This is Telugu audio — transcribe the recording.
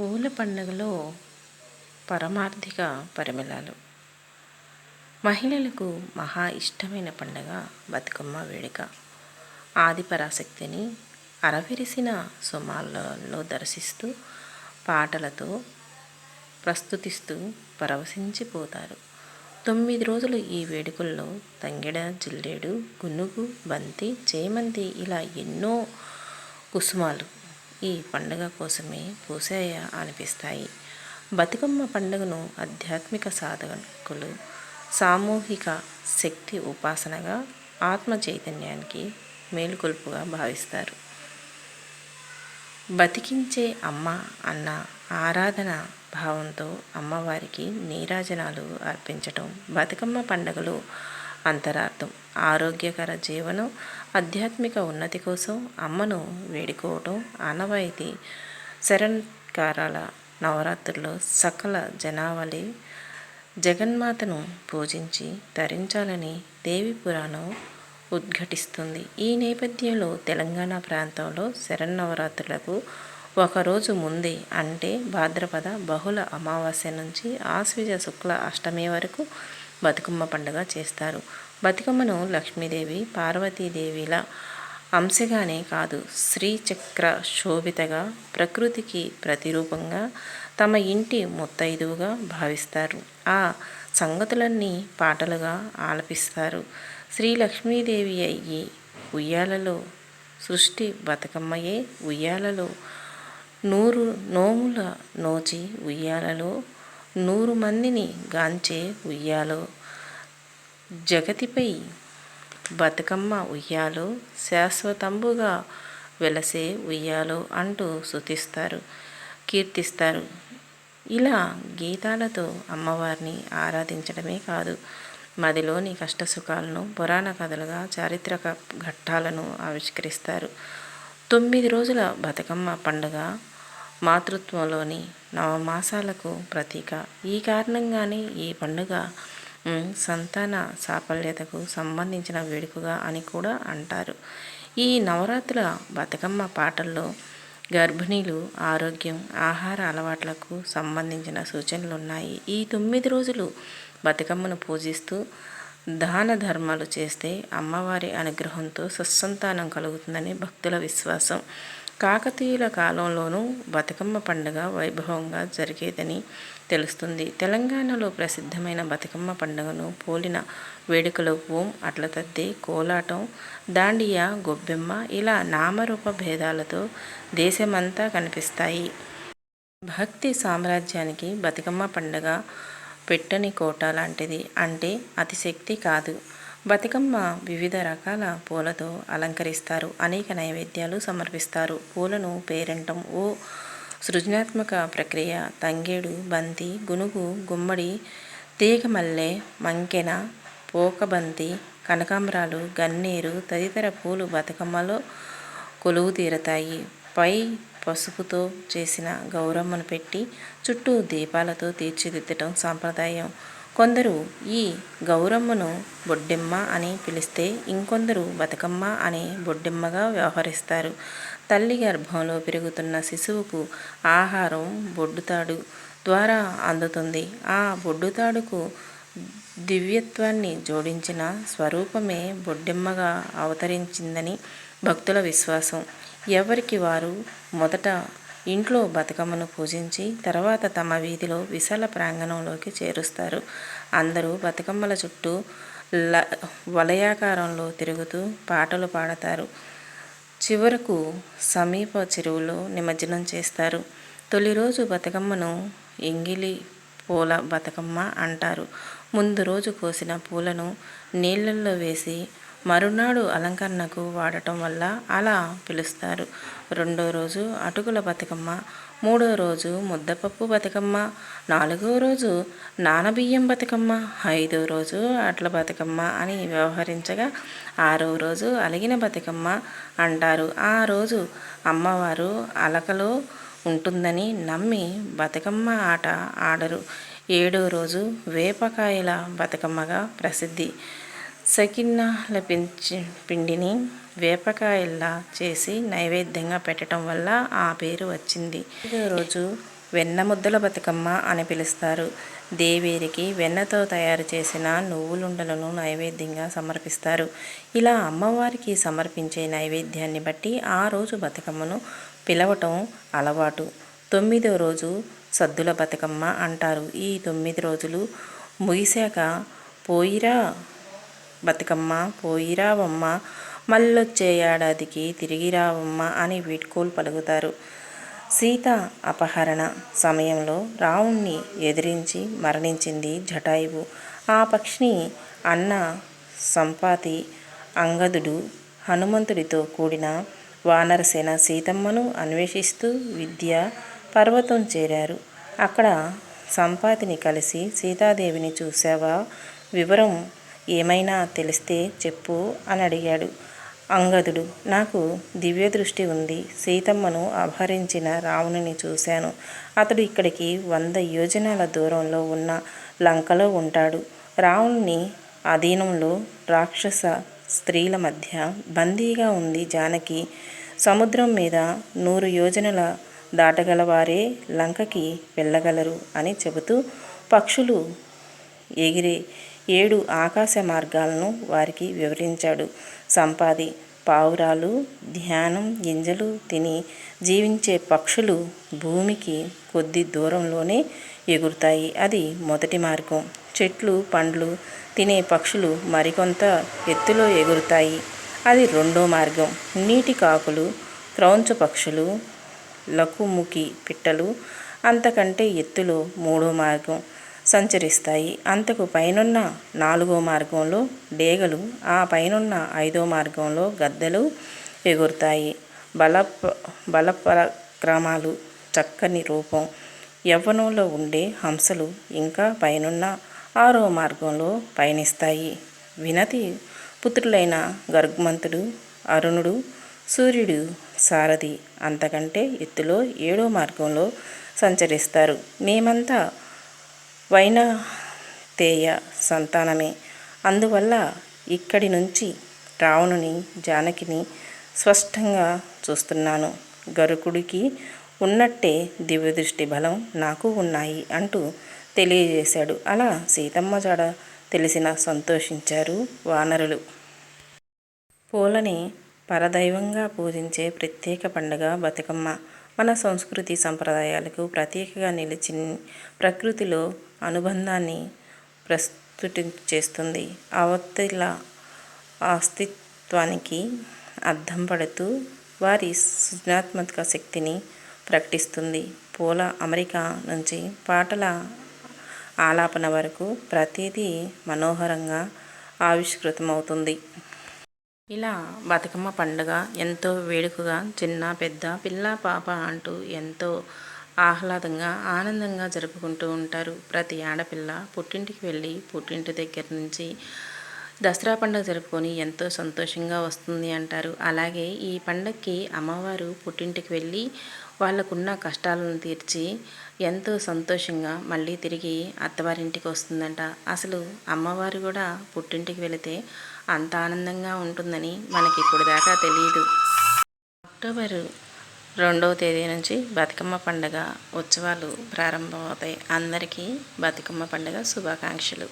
పూల పండుగలో పరమార్థిక పరిమళాలు. మహిళలకు మహా ఇష్టమైన పండుగ బతుకమ్మ వేడుక. ఆదిపరాశక్తిని అరవిరిసిన సుమాలలో దర్శిస్తూ పాటలతో ప్రస్తుతిస్తూ పరవశించిపోతారు. తొమ్మిది రోజులు ఈ వేడుకల్లో తంగెడ జిల్లేడు గునుగు బంతి చేమంతి ఇలా ఎన్నో కుసుమాలు ఈ పండుగ కోసమే పూసాయ అనిపిస్తాయి. బతుకమ్మ పండుగను ఆధ్యాత్మిక సాధకులు సామూహిక శక్తి ఉపాసనగా ఆత్మ చైతన్యానికి మేలుకొల్పుగా భావిస్తారు. బతికించే అమ్మ అన్న ఆరాధన భావంతో అమ్మవారికి నీరాజనాలు అర్పించటం బతుకమ్మ పండుగలు అంతరార్థం. ఆరోగ్యకర జీవనం ఆధ్యాత్మిక ఉన్నతి కోసం అమ్మను వేడుకోవటం ఆనవాయితీ శరణ్కారాల నవరాత్రుల్లో సకల జనావళి జగన్మాతను పూజించి ధరించాలని దేవి పురాణం ఉద్ఘటిస్తుంది. ఈ నేపథ్యంలో తెలంగాణ ప్రాంతంలో శరన్నవరాత్రులకు ఒకరోజు ముందే అంటే భాద్రపద బహుళ అమావాస్య నుంచి ఆశ్విజ శుక్ల అష్టమి వరకు బతుకమ్మ పండుగ చేస్తారు. బతుకమ్మను లక్ష్మీదేవి పార్వతీదేవిల అంశగానే కాదు శ్రీచక్ర శోభితగా ప్రకృతికి ప్రతిరూపంగా తమ ఇంటి ముత్తైదువుగా భావిస్తారు. ఆ సంగతులన్నీ పాటలుగా ఆలపిస్తారు. శ్రీ లక్ష్మీదేవి అయ్యి ఉయ్యాలలో సృష్టి బతుకమ్మయే ఉయ్యాలలో నూరు నోముల నోచి ఉయ్యాలలో నూరు మందిని గాంచే ఉయ్యాలో జగతిపై బతుకమ్మ ఉయ్యాలో శాశ్వతంబుగా వెలసే ఉయ్యాలో అంటూ శుతిస్తారు కీర్తిస్తారు. ఇలా గీతాలతో అమ్మవారిని ఆరాధించడమే కాదు మదిలోని కష్టసుఖాలను పురాణ కథలుగా చారిత్రక ఘట్టాలను ఆవిష్కరిస్తారు. తొమ్మిది రోజుల బతుకమ్మ పండుగ మాతృత్వంలోని నవమాసాలకు ప్రతీక. ఈ కారణంగానే ఈ పండుగ సంతాన సాఫల్యతకు సంబంధించిన వేడుకగా అని కూడా అంటారు. ఈ నవరాత్రుల బతుకమ్మ పాటల్లో గర్భిణీలు ఆరోగ్యం ఆహార అలవాట్లకు సంబంధించిన సూచనలు ఉన్నాయి ఈ తొమ్మిది రోజులు బతుకమ్మను పూజిస్తూ దాన ధర్మాలు చేస్తే అమ్మవారి అనుగ్రహంతో సుసంతానం కలుగుతుందని భక్తుల విశ్వాసం. కాకతీయుల కాలంలోనూ బతుకమ్మ పండుగ వైభవంగా జరిగేదని తెలుస్తుంది. తెలంగాణలో ప్రసిద్ధమైన బతుకమ్మ పండుగను పోలిన వేడుకలు ఓం అట్లతద్ది కోలాటం దాండియా గొబ్బెమ్మ ఇలా నామరూప భేదాలతో దేశమంతా కనిపిస్తాయి. భక్తి సామ్రాజ్యానికి బతుకమ్మ పండుగ పెట్టని కోట లాంటిది. అంటే అతిశక్తి కాదు. బతుకమ్మ వివిధ రకాల పూలతో అలంకరిస్తారు. అనేక నైవేద్యాలు సమర్పిస్తారు. పూలను పేరంటం ఓ సృజనాత్మక ప్రక్రియ. తంగేడు బంతి గునుగు గుమ్మడి తీగమల్లె మంకెన పోకబంతి కనకాంబరాలు గన్నేరు తదితర పూలు బతుకమ్మలో కొలువు తీరతాయి. పై పసుపుతో చేసిన గౌరమ్మను పెట్టి చుట్టూ దీపాలతో తీర్చిదిద్దటం సాంప్రదాయం. కొందరు ఈ గౌరమ్మను బొడ్డెమ్మ అని పిలిస్తే ఇంకొందరు బతుకమ్మ అని బొడ్డెమ్మగా వ్యవహరిస్తారు. తల్లి గర్భంలో పెరుగుతున్న శిశువుకు ఆహారం బొడ్డుతాడు ద్వారా అందుతుంది. ఆ బొడ్డుతాడుకు దివ్యత్వాన్ని జోడించిన స్వరూపమే బొడ్డెమ్మగా అవతరించిందని భక్తుల విశ్వాసం. ఎవరికి వారు మొదట ఇంట్లో బతుకమ్మను పూజించి తర్వాత తమ వీధిలో విశాల ప్రాంగణంలోకి చేరుస్తారు. అందరూ బతుకమ్మల చుట్టూ ల వలయాకారంలో తిరుగుతూ పాటలు పాడతారు. చివరకు సమీప చెరువులో నిమజ్జనం చేస్తారు. తొలి రోజు బతుకమ్మను ఎంగిలి పూల బతుకమ్మ అంటారు. ముందు రోజు కోసిన పూలను నీళ్ళల్లో వేసి మరునాడు అలంకరణకు వాడటం వల్ల అలా పిలుస్తారు. రెండో రోజు అటుకుల బతుకమ్మ మూడో రోజు ముద్దపప్పు బతుకమ్మ నాలుగో రోజు నానబియ్యం బతుకమ్మ ఐదో రోజు అట్ల బతుకమ్మ అని వ్యవహరించగా ఆరో రోజు అలిగిన బతుకమ్మ అంటారు. ఆ రోజు అమ్మవారు అలకలో ఉంటుందని నమ్మి బతుకమ్మ ఆట ఆడరు. ఏడో రోజు వేపకాయల బతుకమ్మగా ప్రసిద్ధి. సకిన్నాల పించి పిండిని వేపకాయల్లా చేసి నైవేద్యంగా పెట్టడం వల్ల ఆ పేరు వచ్చింది. రోజు వెన్న ముద్దల బతుకమ్మ అని పిలుస్తారు. దేవేరికి వెన్నతో తయారు చేసిన నువ్వులుండలను నైవేద్యంగా సమర్పిస్తారు. ఇలా అమ్మవారికి సమర్పించే నైవేద్యాన్ని బట్టి ఆ రోజు బతుకమ్మను పిలవటం అలవాటు. తొమ్మిదో రోజు సద్దుల బతుకమ్మ అంటారు. ఈ తొమ్మిది రోజులు ముగిశాక పోయిరా? బతుకమ్మ పోయిరావమ్మ మళ్ళొచ్చే ఏడాదికి తిరిగి రావమ్మ అని వీడ్కోలు పలుకుతారు. సీత అపహరణ సమయంలో రావుణ్ణి ఎదిరించి మరణించింది జటాయువు. ఆ పక్షిని అన్న సంపాతి అంగదుడు హనుమంతుడితో కూడిన వానరసేన సీతమ్మను అన్వేషిస్తూ విద్య పర్వతం చేరారు. అక్కడ సంపాతిని కలిసి సీతాదేవిని చూసావా? వివరం ఏమైనా తెలిస్తే చెప్పు అని అడిగాడు. అంగదుడు నాకు దివ్య దృష్టి ఉంది. సీతమ్మను అపహరించిన రావణుని చూశాను. అతడు ఇక్కడికి వంద యోజనాల దూరంలో ఉన్న లంకలో ఉంటాడు. రావణుని అధీనంలో రాక్షస స్త్రీల మధ్య బందీగా ఉంది జానకి. సముద్రం మీద నూరు యోజనల దాటగలవారే లంకకి వెళ్ళగలరు అని చెబుతూ పక్షులు ఎగిరే ఏడు ఆకాశ మార్గాలను వారికి వివరించాడు. సంపాది పావురాలు ధ్యానం గింజలు తిని జీవించే పక్షులు భూమికి కొద్ది దూరంలోనే ఎగురుతాయి. అది మొదటి మార్గం. చెట్లు పండ్లు తినే పక్షులు మరికొంత ఎత్తులో ఎగురుతాయి. అది రెండో మార్గం. నీటి కాకులు క్రౌంచ పక్షులు లకుముకి పిట్టలు అంతకంటే ఎత్తులో మూడో మార్గం. సంచరిస్తాయి. అంతకు పైనున్న నాలుగో మార్గంలో డేగలు ఆ పైనున్న ఐదో మార్గంలో గద్దెలు ఎగురుతాయి. బల బలపరక్రమాలు చక్కని రూపం యవ్వనంలో ఉండే హంసలు ఇంకా పైనున్న ఆరో మార్గంలో పయనిస్తాయి. వినతి పుత్రులైన గర్గమంతుడు అరుణుడు సూర్యుడు సారథి అంతకంటే ఎత్తులో ఏడో మార్గంలో సంచరిస్తారు. మేమంతా వైనతేయ సంతానమే. అందువల్ల ఇక్కడి నుంచి రావణుని జానకిని స్పష్టంగా చూస్తున్నాను. గరుకుడికి ఉన్నట్టే దివ్యదృష్టి బలం నాకు ఉన్నాయి అంటూ తెలియజేశాడు. అలా సీతమ్మ జాడ తెలిసిన సంతోషించారు వానరులు. పూలని పరదైవంగా పూజించే ప్రత్యేక పండుగ బతుకమ్మ. మన సంస్కృతి సంప్రదాయాలకు ప్రత్యేకగా నిలిచి ప్రకృతిలో అనుబంధాన్ని ప్రస్తుతి చేస్తుంది. అవతల అస్తిత్వానికి అర్థం పడుతూ వారి సృజనాత్మక శక్తిని ప్రకటిస్తుంది. పూల అమెరికా నుంచి పాటల ఆలాపన వరకు ప్రతిదీ మనోహరంగా ఆవిష్కృతమవుతుంది. ఇలా బతుకమ్మ పండుగ ఎంతో వేడుకగా చిన్న పెద్ద పిల్ల పాప అంటూ ఎంతో ఆహ్లాదంగా ఆనందంగా జరుపుకుంటూ ఉంటారు. ప్రతి ఆడపిల్ల పుట్టింటికి వెళ్ళి పుట్టింటి దగ్గర నుంచి దసరా పండుగ జరుపుకొని ఎంతో సంతోషంగా వస్తుంది అంటారు. అలాగే ఈ పండగకి అమ్మవారు పుట్టింటికి వెళ్ళి వాళ్ళకున్న కష్టాలను తీర్చి ఎంతో సంతోషంగా మళ్ళీ తిరిగి అత్తవారింటికి వస్తుందంట. అసలు అమ్మవారు కూడా పుట్టింటికి వెళితే అంత ఆనందంగా ఉంటుందని మనకి ఇప్పుడు దాకా తెలియదు అక్టోబర్ రెండవ తేదీ నుంచి బతుకమ్మ పండుగ ఉత్సవాలు ప్రారంభమవుతాయి. అందరికీ బతుకమ్మ పండుగ శుభాకాంక్షలు.